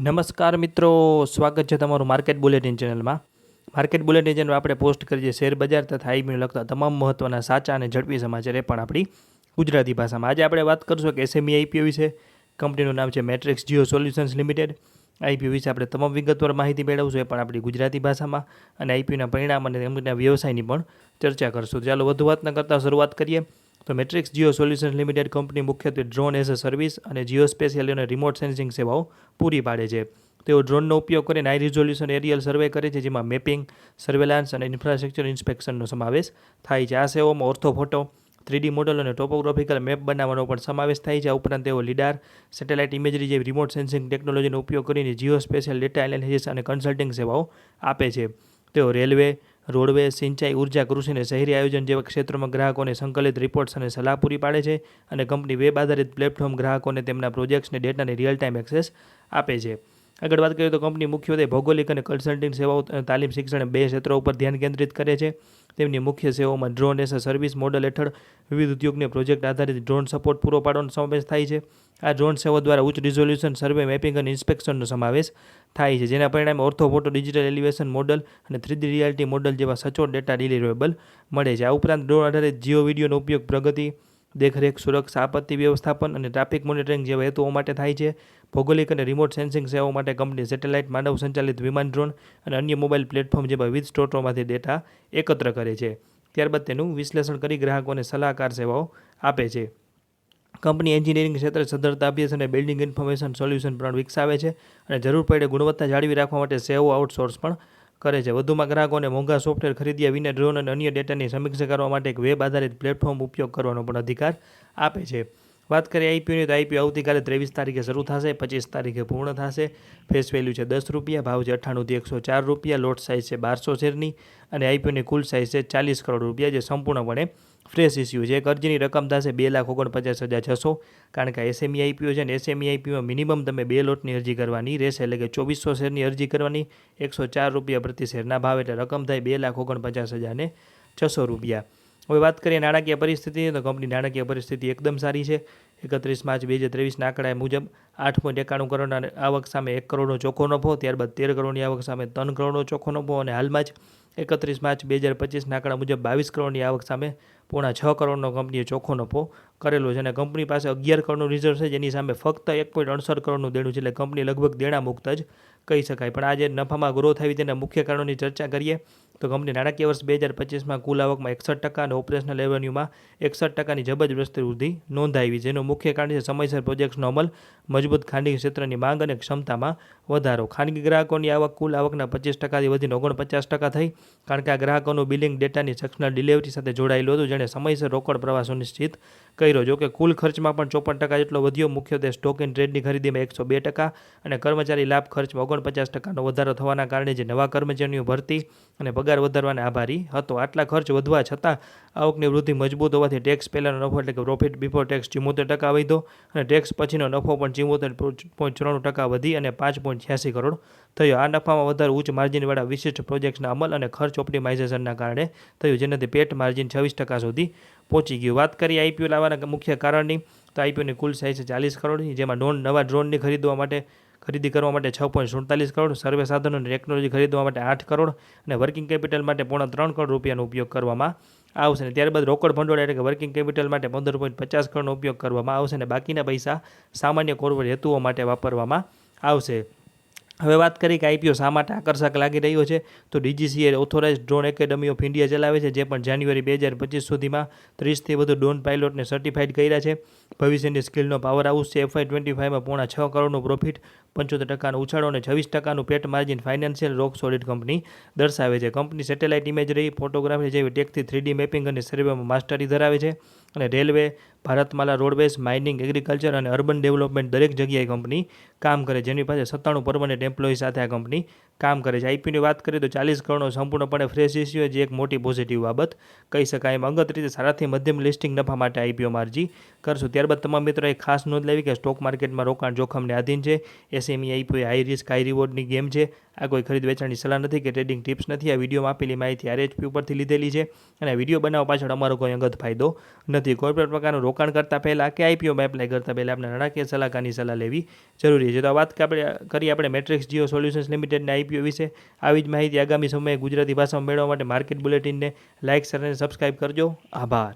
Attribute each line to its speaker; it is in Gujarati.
Speaker 1: નમસ્કાર મિત્રો, સ્વાગત છે તમારું માર્કેટ બુલેટિન ચેનલમાં. માર્કેટ બુલેટિન ચેનલ આપણે પોસ્ટ કરીએ શેર બજાર તથા આઈબીને લગતા તમામ મહત્ત્વના સાચા અને ઝડપી સમાચાર એ પણ આપણી ગુજરાતી ભાષામાં. આજે આપણે વાત કરશું કે એસએમઈ આઈપીઓ વિશે. કંપનીનું નામ છે Matrix Geo Solutions Limited. IPO વિશે આપણે તમામ વિગતવાર માહિતી મેળવશું, એ પણ આપણી ગુજરાતી ભાષામાં. અને આઈપીઓના પરિણામ અને તેમના વ્યવસાયની પણ ચર્ચા કરશું. ચાલો વધુ વાત ન કરતાં શરૂઆત કરીએ. તો Matrix Geo Solutions Limited company મુખ્યત્વે ડ્રોન એઝ અ સર્વિસ અને જીઓ સ્પેશિયલ અને રિમોટ સેન્સિંગ સેવાઓ પૂરી પાડે છે. તેઓ ડ્રોનનો ઉપયોગ કરીને હાઈ રિઝોલ્યુશન એરિયલ સર્વે કરે છે, જેમાં મેપિંગ, સર્વેલાન્સ અને ઇન્ફ્રાસ્ટ્રક્ચર ઇન્સ્પેક્શનનો સમાવેશ થાય છે. આ સેવાઓમાં ઓર્થોફોટો, થ્રીડી મોડલ અને ટોપોગ્રાફિકલ મેપ બનાવવાનો પણ સમાવેશ થાય છે. આ ઉપરાંત તેઓ લીડાર સેટેલાઇટ ઇમેજરી જેવી રિમોટ સેન્સિંગ ટેકનોલોજીનો ઉપયોગ કરીને જીઓ સ્પેશિયલ ડેટા એનાલિસિસ અને કન્સલ્ટિંગ સેવાઓ આપે છે. તેઓ રેલવે રોડવે સિંચાઈ ઊર્જા કૃષિ અને શહેરી આયોજન જેવા ક્ષેત્રોમાં ગ્રાહકોને સંકલિત રિપોર્ટ્સ અને સલાહ પૂરી પાડે છે અને કંપની વેબ આધારિત પ્લેટફોર્મ ગ્રાહકોને તેમના પ્રોજેક્ટ્સને ડેટાની રિયલ ટાઈમ એક્સેસ આપે છે. આગળ વાત કરીએ તો કંપની મુખ્યત્વે ભૌગોલિક અને કન્સલ્ટિંગ સેવાઓ તાલીમ શિક્ષણ બે ક્ષેત્રો ઉપર ધ્યાન કેન્દ્રિત કરે છે. તેમની મુખ્ય સેવાઓમાં ડ્રોન એસ સર્વિસ મોડલ હેઠળ વિવિધ ઉદ્યોગને પ્રોજેક્ટ આધારિત ડ્રોન સપોર્ટ પૂરો પાડવાનો સમાવેશ થાય છે. આ ડ્રોન સેવાઓ દ્વારા ઉચ્ચ રિઝોલ્યુશન સર્વે મેપિંગ અને ઇન્સ્પેક્શનનો સમાવેશ થાય છે, જેના પરિણામે ortho photo digital elevation model અને થ્રીડી રિયાલિટી મોડલ જેવા સચોટ ડેટા ડિલિવરેબલ મળે છે. આ ઉપરાંત ડ્રોન આધારિત જીઓ વિડીયોનો ઉપયોગ પ્રગતિ દેખરેખ, સુરક્ષા, આપત્તિ વ્યવસ્થાપન અને ટ્રાફિક મોનિટરિંગ જેવા હેતુઓ માટે થાય છે. ભૌગોલિક અને રિમોટ સેન્સિંગ સેવાઓ માટે કંપની સેટેલાઇટ, માનવ સંચાલિત વિમાન ડ્રોન અને અન્ય મોબાઈલ પ્લેટફોર્મ જેવા વિવિધ સ્ટોટોમાંથી ડેટા એકત્ર કરે છે. ત્યારબાદ તેનું વિશ્લેષણ કરી ગ્રાહકોને સલાહકાર સેવાઓ આપે છે. કંપની એન્જિનિયરિંગ ક્ષેત્રે સદ્ધરતા, અભ્યાસ અને બિલ્ડિંગ ઇન્ફોર્મેશન સોલ્યુશન પણ વિકસાવે છે અને જરૂર પડે ગુણવત્તા જાળવી રાખવા માટે સેવાઓ આઉટસોર્સ પણ કરે છે. વધુમાં ગ્રાહકોને મોંઘા સોફ્ટવેર ખરીદ્યા વિના ડ્રોન અને અન્ય ડેટાની સમીક્ષા કરવા માટે એક વેબ આધારિત પ્લેટફોર્મ ઉપયોગ કરવાનો પણ અધિકાર આપે છે. વાત કરીએ આઈપીઓની તો આઈપીઓ આવતીકાલે ત્રેવીસ તારીખે શરૂ થશે, પચીસ તારીખે પૂર્ણ થશે. ફેસ વેલ્યુ છે દસ રૂપિયા, ભાવ છે અઠ્ઠાણુંથી એકસો ચાર રૂપિયા, લોટ સાઇઝ છે બારસો શેરની અને આઈપીઓની કુલ સાઇઝ છે ચાલીસ કરોડ રૂપિયા, જે સંપૂર્ણપણે ફ્રેશ ઇસ્યુ છે. એક અરજીની રકમ થશે બે લાખ ઓગણપચાસ હજાર છસો, કારણ કે એસએમઈ આઈપીઓ છે ને એસએમઈ આઈપીઓમાં મિનિમમ તમે બે લોટની અરજી કરવાની રહેશે, એટલે કે ચોવીસો શેરની અરજી કરવાની, એકસો ચાર રૂપિયા પ્રતિ શેરના ભાવ, એટલે રકમ થાય બે લાખ ઓગણપચાસ હજારને છસો રૂપિયા. હવે વાત કરીએ નાણાકીય પરિસ્થિતિ, તો કંપની નાણાકીય પરિસ્થિતિ એકદમ સારી છે. એકત્રીસ માર્ચ બે હજાર ત્રેવીસના આંકડા મુજબ આઠ પોઈન્ટ એકાણું કરોડના આવક સામે એક કરોડનો ચોખ્ખો નફો, ત્યારબાદ તેર કરોડની આવક સામે ત્રણ કરોડનો ચોખ્ખો નફો અને હાલમાં જ એકત્રીસ માર્ચ બે હજાર પચીસના આંકડા મુજબ બાવીસ કરોડની આવક સામે પોણા છ કરોડનો કંપનીએ ચોખ્ખો નફો કરેલો છે અને કંપની પાસે અગિયાર કરોડનું રિઝર્વ છે, જેની સામે ફક્ત એક પોઈન્ટ અડસઠ કરોડનું દેણું છે, એટલે કંપની લગભગ દેણા મુક્ત જ કહી શકાય. પણ આજે નફામાં ગ્રોથ આવી તેના મુખ્ય કારણોની ચર્ચા કરીએ તો કંપની નાણાકીય વર્ષ બે હજાર પચીસમાં કુલ આવકમાં એકસઠ ટકા અને ઓપરેશનલ રેવન્યુમાં એકસઠ ટકાની જબરજસ્ત વૃદ્ધિ નોંધાવી જેનું મુખ્ય કારણ છે સમયસર પ્રોજેક્ટ્સનો અમલ, મજબૂત ખાનગી ક્ષેત્રની માંગ અને ક્ષમતામાં વધારો. ખાનગી ગ્રાહકોની આવક કુલ આવકના પચીસ ટકાથી વધીને ઓગણપચાસ ટકા થઈ, કારણ કે આ ગ્રાહકોનું બિલિંગ ડેટાની સક્ષના ડિલિવરી સાથે જોડાયેલું હતું, જેણે સમયસર રોકડ પ્રવાહ સુનિશ્ચિત કર્યો. જો કે કુલ ખર્ચમાં પણ ચોપન ટકા જેટલો વધ્યો. મુખ્યત્વે સ્ટોક ઇન ટ્રેડની ખરીદીમાં એકસો બે ટકા અને કર્મચારી લાભ ખર્ચમાં ઓગણપચાસ ટકાનો વધારો થવાના કારણે જે નવા કર્મચારીઓ ભરતી અને પગાર વધારવાને આભારી હતો. આટલા ખર્ચ વધવા છતાં આવકની વૃદ્ધિ મજબૂત હોવાથી ટેક્સ પહેલાંનો નફો એટલે કે પ્રોફિટ બિફોર ટેક્સ ચુમ્મોતેર ટકા વધ્યો અને ટેક્સ પછીનો નફો પણ ચુમ્મોતેર પોઈન્ટ ચોરાણું ટકા વધી અને પાંચ પોઈન્ટ છ્યાસી કરોડ થયો. આ નફામાં વધારે ઉચ્ચ માર્જિનવાળા વિશિષ્ટ પ્રોજેક્ટ્સના અમલ અને ખર્ચ ઓપ્ટિમાઇઝેશનના કારણે થયું, જેનાથી પેટ માર્જિન છવ્વીસ ટકા સુધી પહોંચી ગયું. વાત કરીએ આઈપીઓ લાવવાના મુખ્ય કારણની, તો આઈપીઓની કુલ સાઇઝ ચાલીસ કરોડની, જેમાં ડ્રોન નવા ડ્રોનની ખરીદવા માટે ખરીદી કરવા માટે છ પોઈન્ટ સુડતાલીસ કરોડ, સર્વે સાધનો અને ટેકનોલોજી ખરીદવા માટે આઠ કરોડ અને વર્કિંગ કેપિટલ માટે પોણા ત્રણ કરોડ રૂપિયાનો ઉપયોગ કરવામાં આવશે અને ત્યારબાદ રોકડ ભંડોળ એટલે કે વર્કિંગ કેપિટલ માટે પંદર પોઈન્ટ પચાસ કરોડનો ઉપયોગ કરવામાં આવશે અને બાકીના પૈસા સામાન્ય કોર્પોરેટ હેતુઓ માટે વાપરવામાં આવશે. હવે વાત કરી કે આઈપીઓ શા માટે આકર્ષક લાગી રહ્યો છે? તો DGCA authorise drone academy of India ચલાવે છે, જે પણ જાન્યુઆરી બે હજાર પચીસ સુધીમાં ત્રીસથી વધુ ડ્રોન પાયલોટને સર્ટિફાઈડ કર્યા છે. ભવિષ્યની સ્કિલનો પાવર હાઉસ છે એફઆઈ ટ્વેન્ટી ફાઇવમાં પોણા છ કરોડનું પ્રોફિટ પંચોતેર ટકાનો ઉછાળો અને છવ્વીસ ટકાનું PAT margin financial rock solid company દર્શાવે છે. કંપની સેટેલાઇટ ઇમેજરી ફોટોગ્રાફી જેવી ટેકથી થ્રીડી મેપિંગ અને સર્વેમાં માસ્ટરી ધરાવે છે અને railway, Bharatmala, roadways, mining, agriculture અને અર્બન ડેવલપમેન્ટ દરેક જગ્યાએ કંપની કામ કરે જેની પાસે સત્તાણું પરમનન્ટ એમ્પ્લોયી સાથે આ કંપની કામ કરે છે. આઈપીઓની વાત કરીએ તો ચાલીસ કરોડનો સંપૂર્ણપણે ફ્રેશ ઇસ્યુ જે એક મોટી પોઝિટિવ બાબત. કહી શકાય એમ અંગત રીતે સારાથી મધ્યમ લિસ્ટિંગ નફા માટે આઈપીઓમાં અરજી કરશું. ત્યારબાદ તમામ મિત્રો એક ખાસ નોંધ લેવી કે સ્ટોક માર્કેટમાં રોકાણ જોખમને આધીન છે. SME IPO high risk high રિવોર્ડની game છે. આ કોઈ ખરીદ વેચાણની સલાહ નથી કે ટ્રેડિંગ ટિપ્સ નથી. આ વિડીયોમાં આપેલી માહિતી આરએચપી ઉપરથી લીધેલી છે અને વીડિયો બનાવવા પાછળ અમારો કોઈ અંગત ફાયદો નથી. કોઈ પણ પ્રકારનું રોકાણ કરતાં પહેલાં કે આઈપીઓમાં એપ્લાય કરતાં પહેલાં આપણે નાણાકીય સલાહકારની સલાહ લેવી જરૂરી છે. તો આ વાત આપણે કરી આપણે મેટ્રિક્સ જીઓ સોલ્યુશન્સ લિમિટેડને આઈપીઓ વિશે આવી જ માહિતી આગામી સમયે ગુજરાતી ભાષામાં મેળવવા માટે માર્કેટ બુલેટિનને લાઇક શેર અને સબસ્ક્રાઇબ કરજો. આભાર.